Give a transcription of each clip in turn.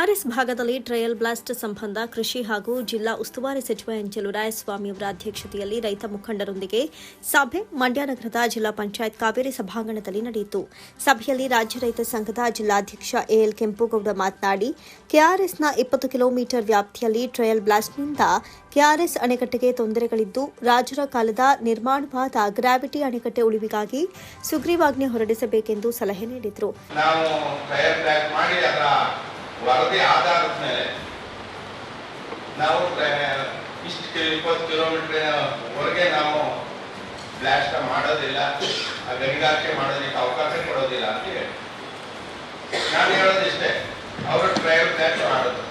KRS ಭಾಗದಲ್ಲಿ trial blast ಸಂಬಂಧ ಕೃಷಿ ಹಾಗೂ ಜಿಲ್ಲಾ ಉಸ್ತುವಾರಿ ಸಚಿವ ಎನ್ ಚೆಲುರಾಯಸ್ವಾಮಿ ಅವರ ಅಧ್ಯಕ್ಷತೆಯಲ್ಲಿ ರೈತ ಮುಖಂಡರೊಂದಿಗೆ ಸಭೆ ಮಂಡ್ಯ ನಗರದ ಜಿಲ್ಲಾ ಪಂಚಾಯತ್ ಕಾವೇರಿ ಸಭಾಂಗಣದಲ್ಲಿ ನಡೆಯಿತು. ಸಭೆಯಲ್ಲಿ ರಾಜ್ಯ ರೈತ ಸಂಘದ ಜಿಲ್ಲಾಧ್ಯಕ್ಷ ಎಎಲ್ ಕೆಂಪುಗೌಡ ಮಾತನಾಡಿ, ಕೆಆರ್ಎಸ್ನ ಇಪ್ಪತ್ತು ಕಿಲೋಮೀಟರ್ ವ್ಯಾಪ್ತಿಯಲ್ಲಿ ಟ್ರಯಲ್ ಬ್ಲಾಸ್ಟ್ನಿಂದ ಕೆಆರ್ಎಸ್ ಅಣೆಕಟ್ಟೆಗೆ ತೊಂದರೆಗಳಿದ್ದು, ರಾಜರ ಕಾಲದ ನಿರ್ಮಾಣವಾದ ಗ್ರಾವಿಟಿ ಅಣೆಕಟ್ಟೆ ಉಳಿವಿಗಾಗಿ ಸುಗ್ರೀವಾಜ್ಞೆ ಹೊರಡಿಸಬೇಕೆಂದು ಸಲಹೆ ನೀಡಿದರು. ವರದಿ ಆಧಾರದ ಮೇಲೆ ನಾವು ಇಷ್ಟು ಇಪ್ಪತ್ತು ಕಿಲೋಮೀಟರ್ ಹೊರಗೆ ನಾವು ಬ್ಲಾಸ್ಟ್ ಮಾಡೋದಿಲ್ಲ, ಆ ಗಣಿಗಾರಿಕೆ ಮಾಡೋದಕ್ಕೆ ಅವಕಾಶ ಕೊಡೋದಿಲ್ಲ ಅಂತ ಹೇಳಿ. ನಾನು ಹೇಳೋದಿಷ್ಟೇ ಅವರು ಟ್ರಯಲ್ ಬ್ಲಾಕ್ ಮಾಡೋದು.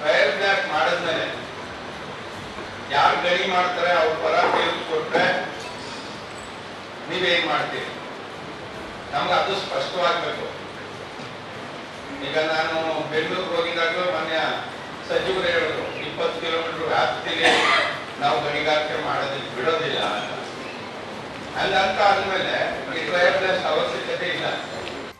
ಟ್ರಯಲ್ ಬ್ಲಾಕ್ ಮಾಡಿದ್ಮೇಲೆ ಯಾರು ಗಣಿ ಮಾಡ್ತಾರೆ, ಅವ್ರ ಪರ ತೀರ್ಪು ಕೊಟ್ರೆ ನೀವೇನ್ ಮಾಡ್ತೀರಿ? ನಮ್ಗೆ ಅದು ಸ್ಪಷ್ಟವಾಗಬೇಕು. ಈಗ ನಾನು ಬೆಂಗಳೂರಿಗೆ ಹೋಗಿದ್ದಾಗಲೂ ಮೊನ್ನೆ ಸಚಿವರು ಹೇಳಿದ್ರು ಇಪ್ಪತ್ತು ಕಿಲೋಮೀಟರ್ ವ್ಯಾಪ್ತಿಲಿ ನಾವು ಗಣಿಗಾರಿಕೆ ಮಾಡೋದಿಲ್ಲ ಬಿಡೋದಿಲ್ಲ ಹಂಗಂತ ಆದ್ಮೇಲೆ ಈ ಬ್ಲಾಸ್ಟ್ ಅವಶ್ಯಕತೆ ಇಲ್ಲ.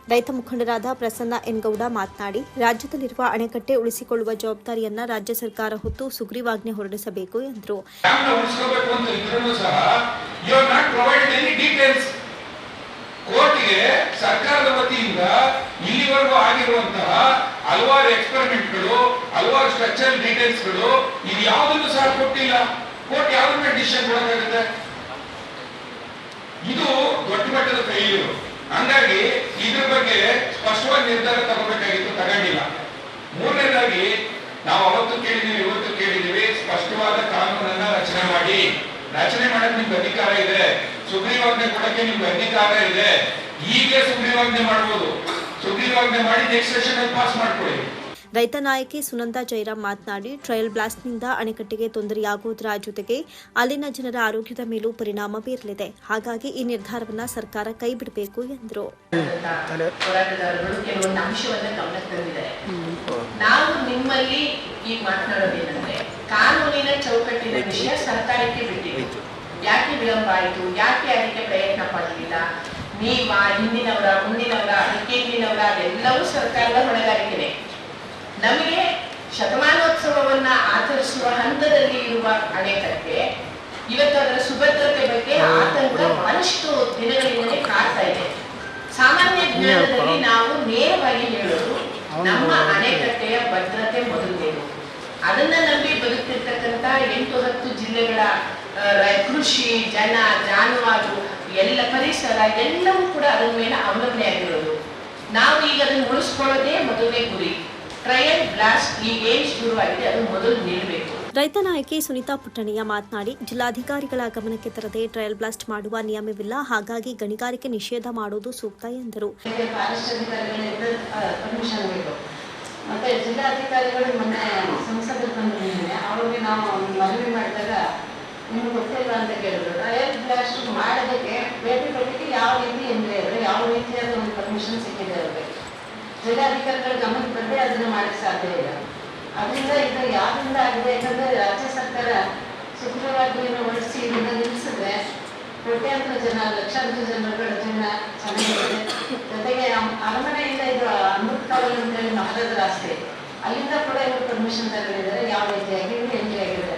ರೈತ ಮುಖಂಡರಾದ ಪ್ರಸನ್ನ ಎನ್ಗೌಡ ಮಾತನಾಡಿ ರಾಜ್ಯದಲ್ಲಿರುವ ಅಣೆಕಟ್ಟೆ ಉಳಿಸಿಕೊಳ್ಳುವ ಜವಾಬ್ದಾರಿಯನ್ನ ರಾಜ್ಯ ಸರ್ಕಾರ ಹೊತ್ತು ಸುಗ್ರೀವಾಜ್ಞೆ ಹೊರಡಿಸಬೇಕು ಎಂದರು. ಸರ್ಕಾರದ ವತಿಯಿಂದ ಇಲ್ಲಿವರೆಗೂ ಆಗಿರುವಂತಹ ಹಲವಾರು ಎಕ್ಸ್ಪೆರಿಮೆಂಟ್ಗಳು ಹಲವಾರು ಸ್ಟ್ರಕ್ಚರ್ ಡೀಟೇಲ್ಸ್ಗಳು ಇದು ಯಾವುದನ್ನು ಸಹ ಕೊಟ್ಟಿಲ್ಲ. ಕೋರ್ಟ್ ಯಾವ್ದನ್ನ ಡಿಸಿಷನ್ ಕೊಡೋಕ್ಕಾಗುತ್ತೆ? ಇದು ದೊಡ್ಡ ಮಟ್ಟದ ಫೇಲ್ಯೂರ್ ಹಂಗಾಗಿ ಇದ್ರ ಬಗ್ಗೆ ಸ್ಪಷ್ಟವಾಗಿ ನಿರ್ಧಾರ ತಗೋಬೇಕಾಗಿತ್ತು, ತಗೊಂಡಿಲ್ಲ. ಮೂರನೇದಾಗಿ, ನಾವು ಅವತ್ತು ಕೇಳಿದೀವಿ ಇವತ್ತು ಕೇಳಿದೀವಿ ಸ್ಪಷ್ಟವಾದ ಕಾನೂನನ್ನ ರಚನೆ ಮಾಡಿ. ರಚನೆ ಮಾಡಕ್ ನಿಮ್ಗೆ ಅಧಿಕಾರ ಇದೆ. ಸುಗ್ರೀವಾಜ್ಞೆ ಕೊಡಕ್ಕೆ ನಿಮ್ಗೆ ಅಧಿಕಾರ ಇದೆ. ಈಗ ಸುಗ್ರೀವಾಜ್ಞೆ ಮಾಡ್ಬೋದು. ಸುಗ್ರೀವಾಜ್ಞೆ ಮಾಡಿ ನೆಕ್ಸ್ಟ್ ಸೆಷನ್ ಅಲ್ಲಿ ಪಾಸ್ ಮಾಡ್ಕೊಳ್ಳಿ. ರೈತ ನಾಯಕಿ ಸುನಂದಾ ಜೈರಾಮ್ ಮಾತನಾಡಿ ಟ್ರಯಲ್ ಬ್ಲಾಸ್ಟ್ನಿಂದ ಅಣೆಕಟ್ಟೆಗೆ ತೊಂದರೆಯಾಗುವುದರ ಜೊತೆಗೆ ಅಲ್ಲಿನ ಜನರ ಆರೋಗ್ಯದ ಮೇಲೂ ಪರಿಣಾಮ ಬೀರಲಿದೆ. ಹಾಗಾಗಿ ಈ ನಿರ್ಧಾರವನ್ನ ಸರ್ಕಾರ ಕೈಬಿಡಬೇಕು ಎಂದರು. ಹೋರಾಟಗಾರರು ಕೆಲವೊಂದು ಅಂಶವನ್ನ ಗಮನಕ್ಕೆ ತಂದಿದ್ದಾರೆ ನಾವು ನಿಮ್ಮಲ್ಲಿ ಈಗ ಮಾತನಾಡೋದೇನಂದ್ರೆ ಕಾನೂನಿನ ಚೌಕಟ್ಟಿನ ವಿಷಯ ಸರ್ಕಾರಕ್ಕೆ ಬಿಟ್ಟಿದ್ದು. ಯಾಕೆ ವಿಳಂಬ ಆಯಿತು? ಯಾಕೆ ಅದಕ್ಕೆ ಪ್ರಯತ್ನ ಪಡಲಿಲ್ಲ? ನೀವ ಹಿಂದಿನವರ, ಮುಂದಿನವರ, ಹಿಂದಿನವರ ಅದೆಲ್ಲವೂ ಸರ್ಕಾರದ ಹೊಣೆಗಾರಿಕೆನೆ. ನಮಗೆ ಶತಮಾನೋತ್ಸವವನ್ನ ಆಚರಿಸುವ ಹಂತದಲ್ಲಿ ಇರುವ ಅಣೆಕಟ್ಟೆ, ಇವತ್ತು ಅದರ ಸುಭದ್ರತೆ ಬಗ್ಗೆ ಆತಂಕ ಬಹಳಷ್ಟು ದಿನಗಳಿಂದಲೇ ಕಾಡ್ತಾ ಇದೆ. ಸಾಮಾನ್ಯ ಜ್ಞಾನದಲ್ಲಿ ನಾವು ನೇರವಾಗಿ ಹೇಳೋದು, ನಮ್ಮ ಅಣೆಕಟ್ಟೆಯ ಭದ್ರತೆ ಮೊದಲೇನು ಅದನ್ನ ನಂಬಿ ಬದುಕ್ತಿರ್ತಕ್ಕಂತ ಎಂಟು ಹತ್ತು ಜಿಲ್ಲೆಗಳ ಕೃಷಿ, ಜನ, ಜಾನುವಾರು ಎಲ್ಲ ಪರಿಸರ ಎಲ್ಲವೂ ಕೂಡ ಅದರ ಮೇಲೆ ಅವಲಂಬನೆ ಆಗಿರೋದು. ನಾವು ಈಗ ಅದನ್ನು ಉಳಿಸ್ಕೊಳ್ಳೋದೇ ಮೊದಲನೇ ಗುರಿ. ಟ್ರಯಲ್ ಬ್ಲಾಸ್ಟ್ ಈಗ ಏನ್ ಶುರುವಾಗಿದೆ ಅದು ಮೊದಲು ನಿಲ್ಲಬೇಕು ರೈತ ನಾಯಕಿ ಸುನೀತಾ ಪುಟ್ಟಣಿಯ ಮಾತನಾಡಿ ಜಿಲ್ಲಾಧಿಕಾರಿಗಳ ಗಮನಕ್ಕೆ ತರದೆ ಟ್ರಯಲ್ ಬ್ಲಾಸ್ಟ್ ಮಾಡುವ ನಿಯಮವಿಲ್ಲ ಹಾಗಾಗಿ ಗಣಿಗಾರಿಕೆ ನಿಷೇಧ ಮಾಡುವುದು ಸೂಕ್ತ ಎಂದರು. ಮತ್ತೆ ಜಿಲ್ಲಾಧಿಕಾರಿಗಳು ಮೊನ್ನೆ ಸಂಸದರು ಬಂದಿದ್ದೇನೆ ಅವ್ರಿಗೆ ನಾವು ಮನವಿ ಮಾಡಿದಾಗ ನಿಮ್ಗೆ ಗೊತ್ತಿಲ್ಲ ಅಂತ ಕೇಳಿದ್ರು. ಟ್ರಯಲ್ ಬ್ಲಾಸ್ಟ್ ಮಾಡೋದಕ್ಕೆ ಭೇಟಿ ಬೇಟಿಗೆ ಯಾವ ರೀತಿ ಎಂದ್ರೆ ಇದ್ರೆ ಯಾವ ರೀತಿಯಾದ ಒಂದು ಪರ್ಮಿಷನ್ ಸಿಕ್ಕಿದೆ ಅವ್ರಿಗೆ. ಜಿಲ್ಲಾಧಿಕಾರಿಗಳ ಗಮನಕ್ಕೆ ಬಂದ್ರೆ ಅದನ್ನ ಮಾಡಕ್ಕೆ ಸಾಧ್ಯ ಇಲ್ಲ. ಅದರಿಂದ ಇದು ಯಾವ್ದ್ರಿಂದ ಆಗಿದೆ? ಯಾಕಂದ್ರೆ ರಾಜ್ಯ ಸರ್ಕಾರ ಸುಗ್ರೀವಾಜ್ಞೆಯನ್ನು ಹೊರಡಿಸಿ, ಇದನ್ನ ನಿಲ್ಲಿಸಿದ್ರೆ ಕೋಟ್ಯಾಂತರ ಜನ, ಲಕ್ಷಾಂತರ ಜನಗಳ ಜೀವನ ಚೆನ್ನಾಗಿದೆ. ಜೊತೆಗೆ ಅರಮನೆಯಿಂದ ಇದು ಅಮೃತ ಕಾವಲ್ ಅಂತೇಳಿ ಮಹಾರಾಜರ ಆಸ್ತಿ. ಅಲ್ಲಿಂದ ಕೂಡ ಇವರು ಪರ್ಮಿಷನ್ ತಗೊಂಡಿದ್ದಾರೆ ಯಾವ ರೀತಿಯಾಗಿ ಇವರು ಎಂಟ್ರಿ ಆಗಿದ್ದಾರೆ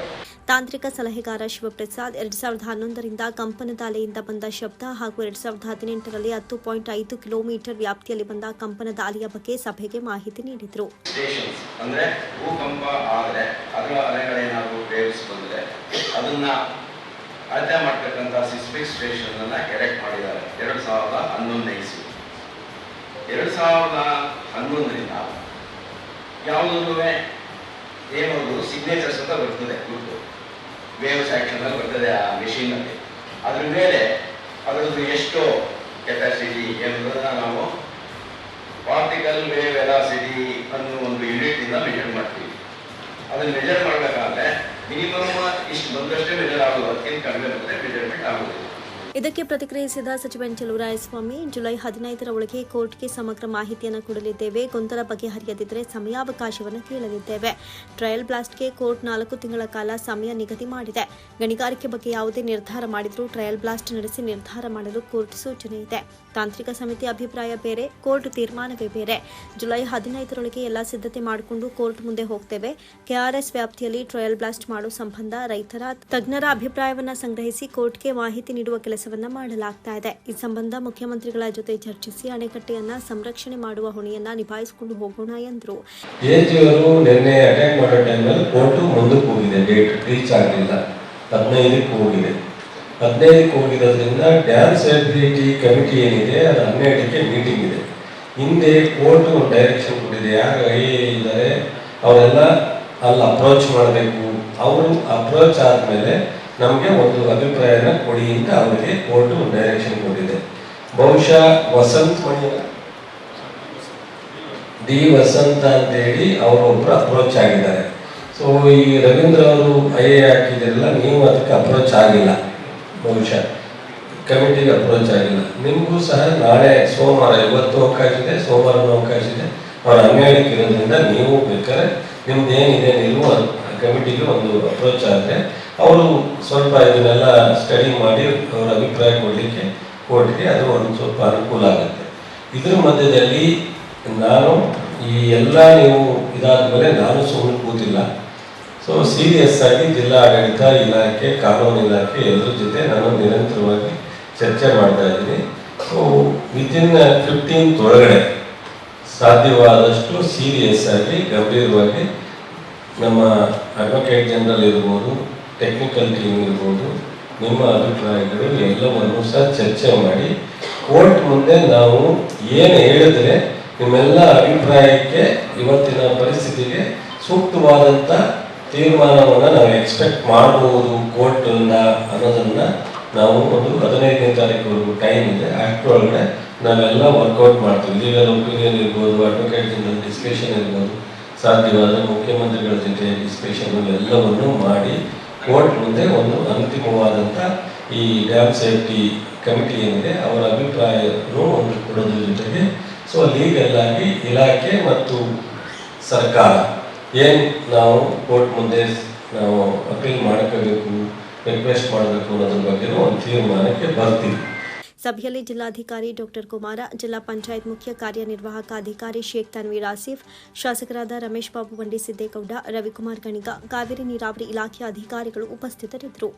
ತಾಂತ್ರಿಕ ಸಲಹೆಗಾರ ಶಿವಪ್ರಸಾದ್ ಎರಡ್ ಸಾವಿರದ ಹನ್ನೊಂದರಿಂದ ಕಂಪನದ ಅಲೆಯಿಂದ ಬಂದ ಶಬ್ದ ಹಾಗೂ ಎರಡ್ ಸಾವಿರದ ಹದಿನೆಂಟರಲ್ಲಿ ಹತ್ತು ಪಾಯಿಂಟ್ ಐದು ಕಿಲೋಮೀಟರ್ ವ್ಯಾಪ್ತಿಯಲ್ಲಿ ಬಂದ ಕಂಪನದ ಬಗ್ಗೆ ಸಭೆಗೆ ಮಾಹಿತಿ ನೀಡಿದರು. ಭೂಕಂಪ ಅದರ ಅಳತೆ ಮಾಡ್ತಕ್ಕಂಥ ಸಿಸ್ಮಿಕ್ ಸ್ಟೇಷನ್ ಅನ್ನು ಎರೆಕ್ಟ್ ಮಾಡಿದ್ದಾರೆ. ಎರಡು ಸಾವಿರದ ಹನ್ನೊಂದನೇ ಇಸ್ವಿ. ಎರಡು ಸಾವಿರದ ಹನ್ನೊಂದರಿಂದ ಸಿಗ್ನೇಚರ್ಸ್ ಅಂತ ಬರ್ತದೆ ಗುರುತು. ವೇವ್ ಸ್ಯಾಕ್ಷನ್ ಬರ್ತದೆ ಆ machine ಅಲ್ಲಿ. ಅದ್ರ ಮೇಲೆ ಅದರದ್ದು ಎಷ್ಟು ಕೆಪಾಸಿಟಿ ಎಂಬುದನ್ನ ನಾವು ಪಾರ್ಟಿಕಲ್ ವೇವ್ ವೆಲಾಸಿಟಿ ಅನ್ನೋ ಒಂದು ಇಂದ ಮೆಜರ್ ಮಾಡ್ತೀವಿ. ಅದನ್ನ ಮೆಜರ್ ಮಾಡಬೇಕಾದ್ರೆ ಮಿನಿಮಮ್ ಇಷ್ಟು ಬಂದಷ್ಟೇ ಮೆಜರ್ ಆಗೋದು. ಅದಕ್ಕಿಂತ ಕಡಿಮೆ ಬಂದರೆ ಮೆಜರ್ಮೆಂಟ್ ಆಗೋದಿಲ್ಲ ಇದಕ್ಕೆ ಪ್ರತಿಕ್ರಿಯಿಸಿದ ಸಚಿವ ಚಲುವರಾಯಸ್ವಾಮಿ, ಜುಲೈ ಹದಿನೈದರ ಒಳಗೆ ಕೋರ್ಟ್ಗೆ ಸಮಗ್ರ ಮಾಹಿತಿಯನ್ನು ಕೊಡಲಿದ್ದೇವೆ. ಗೊಂದಲ ಬಗೆಹರಿಯದಿದ್ದರೆ ಸಮಯಾವಕಾಶವನ್ನು ಕೇಳಲಿದ್ದೇವೆ. ಟ್ರಯಲ್ ಬ್ಲಾಸ್ಟ್ಗೆ ಕೋರ್ಟ್ ನಾಲ್ಕು ತಿಂಗಳ ಕಾಲ ಸಮಯ ನಿಗದಿ ಮಾಡಿದೆ. ಗಣಿಗಾರಿಕೆ ಬಗ್ಗೆ ಯಾವುದೇ ನಿರ್ಧಾರ ಮಾಡಿದರೂ ಟ್ರಯಲ್ ಬ್ಲಾಸ್ಟ್ ನಡೆಸಿ ನಿರ್ಧಾರ ಮಾಡಲು ಕೋರ್ಟ್ ಸೂಚನೆ ಇದೆ. ತಾಂತ್ರಿಕ ಸಮಿತಿ ಅಭಿಪ್ರಾಯ ಬೇರೆ, ಕೋರ್ಟ್ ತೀರ್ಮಾನವೇ ಬೇರೆ. ಜುಲೈ ಹದಿನೈದರೊಳಗೆ ಎಲ್ಲ ಸಿದ್ಧತೆ ಮಾಡಿಕೊಂಡು ಕೋರ್ಟ್ ಮುಂದೆ ಹೋಗ್ತೇವೆ. ಕೆಆರ್ಎಸ್ ವ್ಯಾಪ್ತಿಯಲ್ಲಿ ಟ್ರಯಲ್ ಬ್ಲಾಸ್ಟ್ ಮಾಡೋ ಸಂಬಂಧ ರೈತರ ತಜ್ಞರ ಅಭಿಪ್ರಾಯವನ್ನ ಸಂಗ್ರಹಿಸಿ ಕೋರ್ಟ್ಗೆ ಮಾಹಿತಿ ನೀಡುವ ಕೆಲಸವನ್ನ ಮಾಡಲಾಗ್ತಾ ಇದೆ. ಈ ಸಂಬಂಧ ಮುಖ್ಯಮಂತ್ರಿಗಳ ಜೊತೆ ಚರ್ಚಿಸಿ ಅಣೆಕಟ್ಟೆಯನ್ನ ಸಂರಕ್ಷಣೆ ಮಾಡುವ ಹೊಣೆಯನ್ನ ನಿಭಾಯಿಸಿಕೊಂಡು ಹೋಗೋಣ ಎಂದರು. ನಿನ್ನೆ ಅಟೆಂಡ್ ಮಾಡೋ ಟೈಮಲ್ಲಿ ಕೋರ್ಟು ಮುಂದಕ್ಕೆ ಹೋಗಿದೆ. ರೀಚ್ ಆಗಲಿಲ್ಲ. ಹದಿನೈದಕ್ಕೆ ಹೋಗಿದೆ. ಹದಿನೈದಕ್ಕೆ ಹೋಗಿರೋದ್ರಿಂದ ಡ್ಯಾಮ್ ಸೇಫ್ಟಿ ಕಮಿಟಿ ಏನಿದೆ, ಅದು ಹನ್ನೆರಡಕ್ಕೆ ಮೀಟಿಂಗ್ ಇದೆ. ಹಿಂದೆ ಕೋರ್ಟ್ ಒಂದು ಡೈರೆಕ್ಷನ್ ಕೊಟ್ಟಿದೆ. ಯಾರು ಇದ್ದಾರೆ, ಅವರೆಲ್ಲ ಅಲ್ಲಿ ಅಪ್ರೋಚ್ ಮಾಡಬೇಕು. ಅವರು ಅಪ್ರೋಚ್ ಆದಮೇಲೆ ನಮಗೆ ಒಂದು ಅಭಿಪ್ರಾಯನ ಕೊಡಿ ಅಂತ ಅವರಿಗೆ ಕೋರ್ಟ್ ಡೈರೆಕ್ಷನ್ ಕೊಟ್ಟಿದೆ. ಬಹುಶಃ ವಸಂತ್ ಮಣಿ ಡಿ ವಸಂತ ಅಂತೇಳಿ ಅವರೊಬ್ಬರು ಅಪ್ರೋಚ್ ಆಗಿದ್ದಾರೆ. ಸೊ ಈ ರವೀಂದ್ರ ಅವರು ಐ ಎ ಹಾಕಿದ್ರಲ್ಲ ನೀವು ಅದಕ್ಕೆ ಅಪ್ರೋಚ್ ಆಗಿಲ್ಲ. ಬಹುಶಃ ಕಮಿಟಿಗೆ ಅಪ್ರೋಚ್ ಆಗಿಲ್ಲ. ನಿಮಗೂ ಸಹ ನಾಳೆ ಸೋಮವಾರ ಇವತ್ತು ಅವಕಾಶ ಇದೆ, ಸೋಮವಾರನೂ ಅವಕಾಶ ಇದೆ. ಅವ್ರ ಹನ್ನೆರಡಕ್ಕೆ ಇರೋದ್ರಿಂದ ನೀವು ಬೇಕಾದ್ರೆ ನಿಮ್ದು ಏನಿದೆ ನೀವು ಕಮಿಟಿಗೆ ಒಂದು ಅಪ್ರೋಚ್ ಆದರೆ ಅವರು ಸ್ವಲ್ಪ ಇದನ್ನೆಲ್ಲ ಸ್ಟಡಿ ಮಾಡಿ ಅವರ ಅಭಿಪ್ರಾಯ ಕೊಡಲಿಕ್ಕೆ ಕೊಟ್ಟರೆ ಅದು ಒಂದು ಸ್ವಲ್ಪ ಅನುಕೂಲ ಆಗುತ್ತೆ. ಇದ್ರ ಮಧ್ಯದಲ್ಲಿ ನಾನು ಈ ಎಲ್ಲ ನೀವು ಇದಾದ್ಮೇಲೆ ನಾನು ಸುಮ್ಮನೆ ಕೂತಿಲ್ಲ. ಸೊ ಸೀರಿಯಸ್ ಆಗಿ ಜಿಲ್ಲಾ ಆಡಳಿತ ಇಲಾಖೆ, ಕಾನೂನು ಇಲಾಖೆ ಎಲ್ಲರ ಜೊತೆ ನಾನು ನಿರಂತರವಾಗಿ ಚರ್ಚೆ ಮಾಡ್ತಾ ಇದ್ದೀನಿ. ಸೊ ವಿತಿನ್ ಫಿಫ್ಟೀನ್ತ್ ಒಳಗಡೆ ಸಾಧ್ಯವಾದಷ್ಟು ಸೀರಿಯಸ್ ಆಗಿ, ಗಂಭೀರವಾಗಿ ನಮ್ಮ ಅಡ್ವೊಕೇಟ್ ಜನರಲ್ ಇರ್ಬೋದು ಟೆಕ್ನಿಕಲ್ ಟೀಮ್ ಇರ್ಬೋದು, ನಿಮ್ಮ ಅಭಿಪ್ರಾಯಗಳು ಎಲ್ಲವನ್ನು ಸಹ ಚರ್ಚೆ ಮಾಡಿ, ಕೋರ್ಟ್ ಮುಂದೆ ನಾವು ಏನು ಹೇಳಿದ್ರೆ ನಿಮ್ಮೆಲ್ಲ ಅಭಿಪ್ರಾಯಕ್ಕೆ, ಇವತ್ತಿನ ಪರಿಸ್ಥಿತಿಗೆ ಸೂಕ್ತವಾದಂಥ ತೀರ್ಮಾನವನ್ನು ನಾವು ಎಕ್ಸ್ಪೆಕ್ಟ್ ಮಾಡಬಹುದು ಕೋರ್ಟಿಂದ ಅನ್ನೋದನ್ನು ನಾವು ಒಂದು ಹದಿನೈದನೇ ತಾರೀಕುವರೆಗೂ ಟೈಮ್ ಇದೆ. ಅಷ್ಟರೊಳಗಡೆ ನಾವೆಲ್ಲ ವರ್ಕೌಟ್ ಮಾಡ್ತೀವಿ. ಲೀಗಲ್ ಒಪಿನಿಯನ್ ಇರ್ಬೋದು ಅಡ್ವೊಕೇಟ್ ಜನರಲ್ ಡಿಸ್ಕಷನ್ ಇರ್ಬೋದು. ಸಾಧ್ಯವಾದ ಮುಖ್ಯಮಂತ್ರಿಗಳ ಜೊತೆ ಡಿಸ್ಕಷನ್ ಎಲ್ಲವನ್ನು ಮಾಡಿ ಕೋರ್ಟ್ ಮುಂದೆ ಒಂದು ಅಂತಿಮವಾದಂಥ ಈ ಡ್ಯಾಮ್ ಸೇಫ್ಟಿ ಕಮಿಟಿ ಏನಿದೆ, ಅವರ ಅಭಿಪ್ರಾಯವನ್ನು ಒಂದು ಕೊಡೋದ್ರ ಜೊತೆಗೆ ಸೊ ಲೀಗಲ್ ಆಗಿ ಇಲಾಖೆ ಮತ್ತು ಸರ್ಕಾರ ಏನು ನಾವು ಕೋರ್ಟ್ ಮುಂದೆ ನಾವು ಅಪೀಲ್ ಮಾಡ್ಕೋಬೇಕು ರಿಕ್ವೆಸ್ಟ್ ಮಾಡಬೇಕು ಅನ್ನೋದ್ರ ಬಗ್ಗೆನೂ ಒಂದು ತೀರ್ಮಾನಕ್ಕೆ ಬರ್ತೀವಿ. ಸಭೆಯಲ್ಲಿ ಜಿಲ್ಲಾಧಿಕಾರಿ ಡಾಕ್ಟರ್ ಕುಮಾರ, ಜಿಲ್ಲಾ ಪಂಚಾಯತ್ ಮುಖ್ಯ ಕಾರ್ಯನಿರ್ವಾಹಕ ಅಧಿಕಾರಿ ಶೇಖ್ ತನ್ವೀರ್ ಆಸಿಫ್, ಶಾಸಕರಾದ ರಮೇಶ್ ಬಾಬು ಬಂಡಿ ಸಿದ್ದೇಗೌಡ, ರವಿಕುಮಾರ್ ಗಣಿಗ, ಕಾವೇರಿ ನೀರಾವರಿ ಇಲಾಖೆಯ ಅಧಿಕಾರಿಗಳು ಉಪಸ್ಥಿತರಿದ್ದರು.